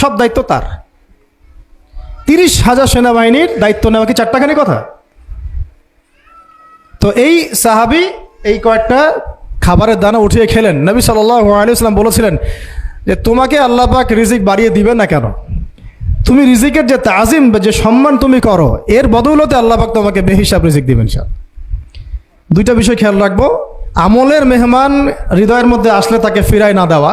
সব দায়িত্ব তার। তিরিশ হাজার সেনাবাহিনীর দায়িত্ব নেওয়া কি চারটাখানি কথা? তো এই সাহাবি এই কয়েকটা খাবারের দানা উঠিয়ে খেলেন। নবী সাল্লাম বলেছিলেন যে, তোমাকে আল্লাহ পাক রিজিক বাড়িয়ে দিবে না কেন? তুমি রিজিকের যে তাজিম বা যে সম্মান তুমি করো, এর বদৌলতে আল্লাহ পাক তোমাকে বেহিসাব রিজিক দিবেন স্যার দুইটা বিষয় খেয়াল রাখব। আমলের মেহমান হৃদয়ের মধ্যে আসলে তাকে ফিরায় না দেওয়া।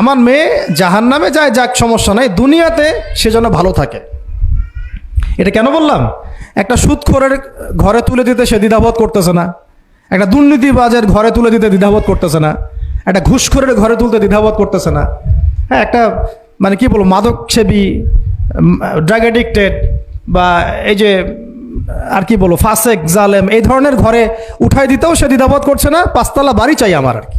আমার মেয়ে জাহান নামে যায়, যাক সমস্যা নাই, দুনিয়াতে সে যেন ভালো থাকে। এটা কেন বললাম? একটা সুদখোরের ঘরে তুলে দিতে সে দ্বিধাবোধ করতেছে না। একটা দুর্নীতিবাজের ঘরে তুলে দিতে দ্বিধাবোধ করতেছে না। একটা ঘুষখোরের ঘরে তুলতে দ্বিধাবোধ করতেছে না। হ্যাঁ একটা মানে কি বলব মাদক সেবী ড্রাগ অ্যাডিক্টেড বা এই যে, আর কি বলব, ফাসেক, জালেম, এই ধরনের ঘরে উঠাই দিতেও সে দ্বিধাবোধ করছে না, পাঁচতলা বাড়ি চাই আমার আর কি।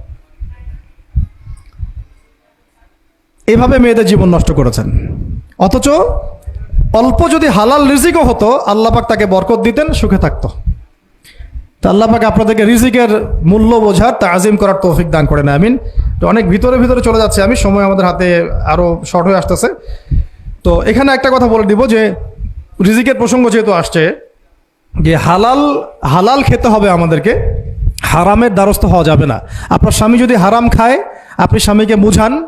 এভাবে মেয়েদের জীবন নষ্ট করেছেন। অথচ অল্প যদি হালাল রিজিকও হতো, আল্লাপাক তাকে বরকত দিতেন, সুখে থাকতো। তো আল্লাপাক আপনাদেরকে রিজিকের মূল্য বোঝার, তাজিম করার তৌফিক দান করেন আমিন। তো অনেক ভিতরে ভিতরে চলে যাচ্ছে। আমি সময় আমাদের হাতে আরও শর্ট হয়ে আসতেছে। তো এখানে একটা কথা বলে দিব যে, রিজিকের প্রসঙ্গ যেহেতু আসছে, যে হালাল হালাল খেতে হবে আমাদেরকে, হারামের দ্বারস্থ হওয়া যাবে না। আপনার স্বামী যদি হারাম খায়, আপনি স্বামীকে বুঝান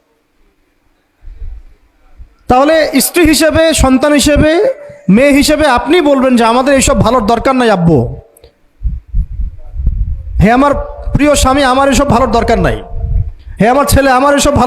তাহলে স্ত্রী হিসেবে, সন্তান হিসেবে, মেয়ে হিসেবে আপনি বলবেন যে আমাদের এইসব ভালোর দরকার নাই আব্বু। হে আমার প্রিয় স্বামী, আমার এসব ভালোর দরকার নাই। হে আমার ছেলে, আমার এসব ভালো